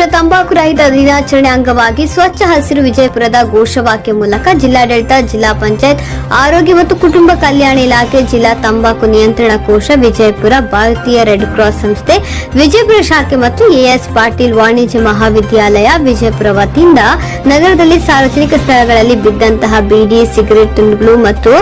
ವಿಶ್ವ ತಂಬಾಕು ರಹಿತ ದಿನಾಚರಣೆ ಅಂಗವಾಗಿ ಸ್ವಚ್ಛ ಹಸಿರು ವಿಜಯಪುರದ ಘೋಷವಾಕ್ಯ ಮೂಲಕ ಜಿಲ್ಲಾಡಳಿತ, ಜಿಲ್ಲಾ ಪಂಚಾಯತ್, ಆರೋಗ್ಯ ಮತ್ತು ಕುಟುಂಬ ಕಲ್ಯಾಣ ಇಲಾಖೆ, ಜಿಲ್ಲಾ ತಂಬಾಕು ನಿಯಂತ್ರಣ ಕೋಶ, ವಿಜಯಪುರ ಭಾರತೀಯ ರೆಡ್ ಕ್ರಾಸ್ ಸಂಸ್ಥೆ, ವಿಜಯಪುರ ಶಾಖೆ ಮತ್ತು ಎಎಸ್ ಪಾಟೀಲ್ ವಾಣಿಜ್ಯ ಮಹಾವಿದ್ಯಾಲಯ ವಿಜಯಪುರ ವತಿಯಿಂದ ನಗರದಲ್ಲಿ ಸಾರ್ವಜನಿಕ ಸ್ಥಳಗಳಲ್ಲಿ ಬಿದ್ದಂತಹ ಬೀಡಿ, ಸಿಗರೇಟ್ ತುಂಡುಗಳು ಮತ್ತು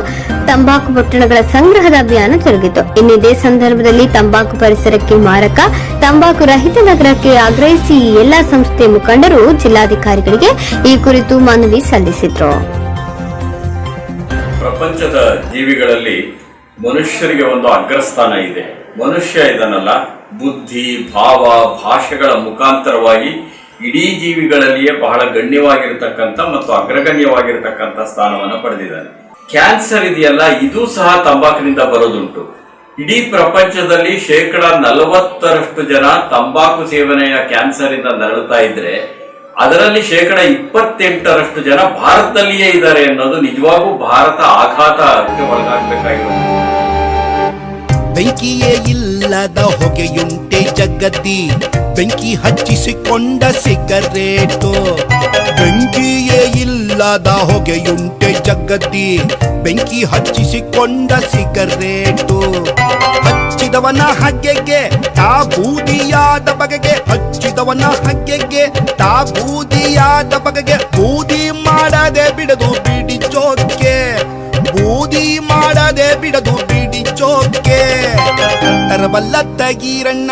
ತಂಬಾಕು ಪೊಟ್ಟಣಗಳ ಸಂಗ್ರಹದ ಅಭಿಯಾನ ಜರುಗಿತು. ಇನ್ನಿದೇ ಸಂದರ್ಭದಲ್ಲಿ ತಂಬಾಕು ಪರಿಸರಕ್ಕೆ ಮಾರಕ, ತಂಬಾಕು ರಹಿತ ನಗರಕ್ಕೆ ಆಗ್ರಹಿಸಿ ಎಲ್ಲಾ ಸಂಸ್ಥೆ ಮುಖಂಡರು ಜಿಲ್ಲಾಧಿಕಾರಿಗಳಿಗೆ ಈ ಕುರಿತು ಮನವಿ ಸಲ್ಲಿಸಿದ್ರು. ಪ್ರಪಂಚದ ಜೀವಿಗಳಲ್ಲಿ ಮನುಷ್ಯರಿಗೆ ಒಂದು ಅಗ್ರಸ್ಥಾನ ಇದೆ. ಮನುಷ್ಯ ಇದನ್ನಲ್ಲ, ಬುದ್ಧಿ, ಭಾವ, ಭಾಷೆಗಳ ಮುಖಾಂತರವಾಗಿ ಇಡೀ ಜೀವಿಗಳಲ್ಲಿಯೇ ಬಹಳ ಗಣ್ಯವಾಗಿರತಕ್ಕಂಥ ಮತ್ತು ಅಗ್ರಗಣ್ಯವಾಗಿರತಕ್ಕಂಥ ಸ್ಥಾನವನ್ನು ಪಡೆದಿದ್ದಾನೆ. ಕ್ಯಾನ್ಸರ್ ಇದೆಯಲ್ಲ, ಇದು ಸಹ ತಂಬಾಕಿನಿಂದ ಬರೋದುಂಟು. ಇಡೀ ಪ್ರಪಂಚದಲ್ಲಿ ಶೇಕಡ ನಲವತ್ತರಷ್ಟು ಜನ ತಂಬಾಕು ಸೇವನೆಯ ಕ್ಯಾನ್ಸರ್ ಇಂದ ನರಳುತ್ತಾ ಇದ್ರೆ, ಅದರಲ್ಲಿ ಶೇಕಡ ಇಪ್ಪತ್ತೆಂಟರಷ್ಟು ಜನ ಭಾರತದಲ್ಲಿಯೇ ಇದ್ದಾರೆ ಅನ್ನೋದು ನಿಜವಾಗೂ ಭಾರತ ಆಘಾತಕ್ಕೆ ಒಳಗಾಗಬೇಕಾಗಿರೋದು. ಬೆಂಕಿಯೇ ಇಲ್ಲದ ಹೊಗೆಯುಂಟೆ ಜಗತ್ತಿ ಬೆಂಕಿ ಹಚ್ಚಿಸಿಕೊಂಡ ಸಿಗರೇಟು. ಬೆಂಕಿಯೇ ಇಲ್ಲದ ಹೊಗೆಯುಂಟೆ ಜಗತ್ತಿ ಬೆಂಕಿ ಹಚ್ಚಿಸಿಕೊಂಡ ಸಿಗರೇಟು. ಹಚ್ಚಿದವನ ಹಗ್ಗೆಗೆ, ತಾ ಬೂದಿಯಾದ ಬಗೆಗೆ. ಹಚ್ಚಿದವನ ಹಗ್ಗೆಗೆ, ತಾ ಬೂದಿಯಾದ ಬಗೆಗೆ. ಬೂದಿ ಮಾಡದೆ ಬಿಡದು ಬಿಡಿ ಬೂದಿ ಮಾಡದೆ ಬಿಡದು ಬಿಡಿ ಚೋಕ್ಕೆ ತರಬಲ್ಲ ತಗೀರಣ್ಣ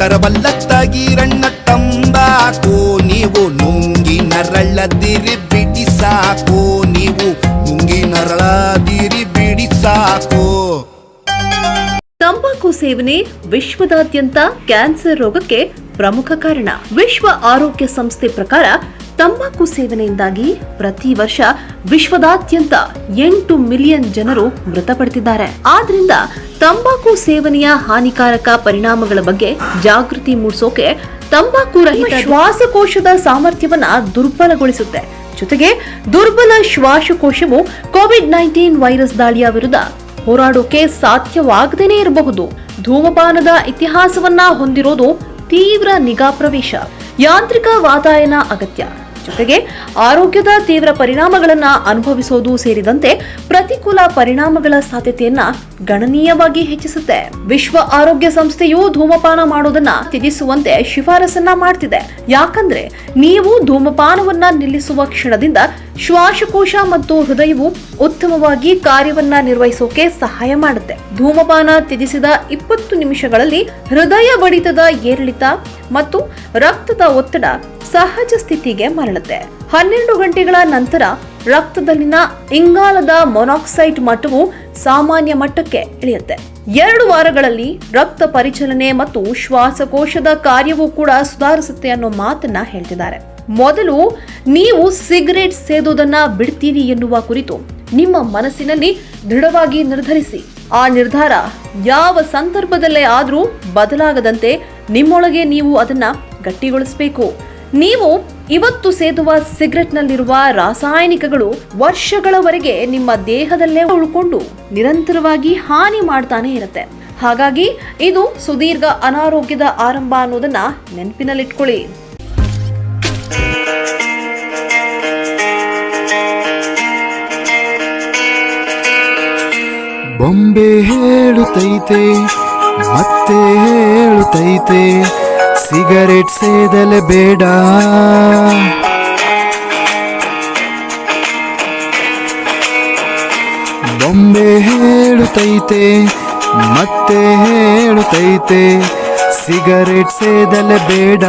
ತರಬಲ್ಲ ತಗೀರಣ್ಣ ತಂಬಾಕು. ನೀವು ನುಂಗಿ ನರಳದಿರಿ ಬಿಡಿ ಸಾಕು. ನೀವು ನುಂಗಿ ನರಳದಿರಿ ಬಿಡಿ ಸಾಕು. ತಂಬಾಕು ಸೇವನೆ ವಿಶ್ವದಾದ್ಯಂತ ಕ್ಯಾನ್ಸರ್ ರೋಗಕ್ಕೆ ಪ್ರಮುಖ ಕಾರಣ. ವಿಶ್ವ ಆರೋಗ್ಯ ಸಂಸ್ಥೆ ಪ್ರಕಾರ ತಂಬಾಕು ಸೇವನೆಯಿಂದಾಗಿ ಪ್ರತಿ ವರ್ಷ ವಿಶ್ವದಾದ್ಯಂತ ಎಂಟು ಮಿಲಿಯನ್ ಜನರು ಮೃತಪಡ್ತಿದ್ದಾರೆ. ಆದ್ರಿಂದ ತಂಬಾಕು ಸೇವನೆಯ ಹಾನಿಕಾರಕ ಪರಿಣಾಮಗಳ ಬಗ್ಗೆ ಜಾಗೃತಿ ಮೂಡಿಸೋಕೆ ತಂಬಾಕು ರಹಿತ ಶ್ವಾಸಕೋಶದ ಸಾಮರ್ಥ್ಯವನ್ನ ದುರ್ಬಲಗೊಳಿಸುತ್ತೆ. ಜೊತೆಗೆ ದುರ್ಬಲ ಶ್ವಾಸಕೋಶವು ಕೋವಿಡ್ ನೈನ್ಟೀನ್ ವೈರಸ್ ದಾಳಿಯ ವಿರುದ್ಧ ಹೋರಾಡೋಕೆ ಸಾಧ್ಯವಾಗದೇನೆ ಇರಬಹುದು. ಧೂಮಪಾನದ ಇತಿಹಾಸವನ್ನ ಹೊಂದಿರೋದು ತೀವ್ರ ನಿಗಾ ಪ್ರವೇಶ ಯಾಂತ್ರಿಕ ವಾತಾಯನ ಅಗತ್ಯ. ಜೊತೆಗೆ ಆರೋಗ್ಯದ ತೀವ್ರ ಪರಿಣಾಮಗಳನ್ನ ಅನುಭವಿಸೋದು ಸೇರಿದಂತೆ ಪ್ರತಿಕೂಲ ಪರಿಣಾಮಗಳ ಸಾಧ್ಯತೆಯನ್ನ ಗಣನೀಯವಾಗಿ ಹೆಚ್ಚಿಸುತ್ತೆ. ವಿಶ್ವ ಆರೋಗ್ಯ ಸಂಸ್ಥೆಯು ಧೂಮಪಾನ ಮಾಡೋದನ್ನ ತ್ಯಜಿಸುವಂತೆ ಶಿಫಾರಸನ್ನ ಮಾಡ್ತಿದೆ. ಯಾಕಂದ್ರೆ ನೀವು ಧೂಮಪಾನವನ್ನ ನಿಲ್ಲಿಸುವ ಕ್ಷಣದಿಂದ ಶ್ವಾಸಕೋಶ ಮತ್ತು ಹೃದಯವು ಉತ್ತಮವಾಗಿ ಕಾರ್ಯವನ್ನ ನಿರ್ವಹಿಸೋಕೆ ಸಹಾಯ ಮಾಡುತ್ತೆ. ಧೂಮಪಾನ ತ್ಯಜಿಸಿದ ಇಪ್ಪತ್ತು ನಿಮಿಷಗಳಲ್ಲಿ ಹೃದಯ ಬಡಿತದ ಏರಿಳಿತ ಮತ್ತು ರಕ್ತದ ಒತ್ತಡ ಸಹಜ ಸ್ಥಿತಿಗೆ ಮರಳುತ್ತೆ. ಹನ್ನೆರಡು ಗಂಟೆಗಳ ನಂತರ ರಕ್ತದಲ್ಲಿನ ಇಂಗಾಲದ ಮೊನಾಕ್ಸೈಡ್ ಮಟ್ಟವು ಸಾಮಾನ್ಯ ಮಟ್ಟಕ್ಕೆ ಇಳಿಯುತ್ತೆ. ಎರಡು ವಾರಗಳಲ್ಲಿ ರಕ್ತ ಪರಿಚಲನೆ ಮತ್ತು ಶ್ವಾಸಕೋಶದ ಕಾರ್ಯವೂ ಕೂಡ ಸುಧಾರಿಸುತ್ತೆ ಅನ್ನೋ ಮಾತನ್ನ ಹೇಳ್ತಿದ್ದಾರೆ. ಮೊದಲು ನೀವು ಸಿಗರೇಟ್ ಸೇದೋದನ್ನ ಬಿಡ್ತೀರಿ ಎನ್ನುವ ಕುರಿತು ನಿಮ್ಮ ಮನಸ್ಸಿನಲ್ಲಿ ದೃಢವಾಗಿ ನಿರ್ಧರಿಸಿ. ಆ ನಿರ್ಧಾರ ಯಾವ ಸಂದರ್ಭದಲ್ಲೇ ಆದರೂ ಬದಲಾಗದಂತೆ ನಿಮ್ಮೊಳಗೆ ನೀವು ಅದನ್ನ ಗಟ್ಟಿಗೊಳಿಸಬೇಕು. ನೀವು ಇವತ್ತು ಸೇದುವ ಸಿಗರೆಟ್ನಲ್ಲಿರುವ ರಾಸಾಯನಿಕಗಳು ವರ್ಷಗಳವರೆಗೆ ನಿಮ್ಮ ದೇಹದಲ್ಲೇ ಉಳ್ಕೊಂಡು ನಿರಂತರವಾಗಿ ಹಾನಿ ಮಾಡ್ತಾನೆ ಇರುತ್ತೆ. ಹಾಗಾಗಿ ಇದು ಸುದೀರ್ಘ ಅನಾರೋಗ್ಯದ ಆರಂಭ ಅನ್ನೋದನ್ನ ನೆನಪಿನಲ್ಲಿಟ್ಕೊಳ್ಳಿ. ಬೊಂಬೆ ಹೇಳುತ್ತೈತೆ ಮತ್ತೆ ಹೇಳುತ್ತೈತೆ ಸಿಗರೆಟ್ ಸೇದಲೆ ಬೇಡ. ಬೊಂಬೆ ಹೇಳುತ್ತೈತೆ ಮತ್ತೆ ಹೇಳುತ್ತೈತೆ ಸಿಗರೆಟ್ ಸೇದಲೆ ಬೇಡ.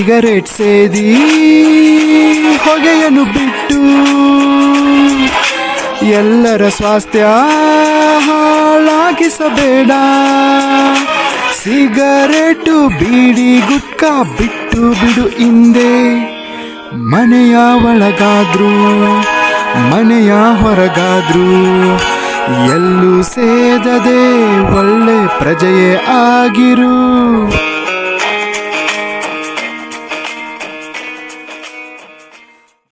ಸಿಗರೆಟ್ ಸೇದಿ ಹೊಗೆಯನ್ನು ಬಿಟ್ಟು ಎಲ್ಲರ ಸ್ವಾಸ್ಥ್ಯ ಹಾಳಾಗಿಸಬೇಡ. ಸಿಗರೇಟು ಬೀಡಿ ಗುಟ್ಕಾ ಬಿಟ್ಟು ಬಿಡು ಹಿಂದೆ. ಮನೆಯ ಒಳಗಾದ್ರು, ಮನೆಯ ಹೊರಗಾದ್ರು ಎಲ್ಲೂ ಸೇದದೆ ಒಳ್ಳೆ ಪ್ರಜೆಯೇ ಆಗಿರು.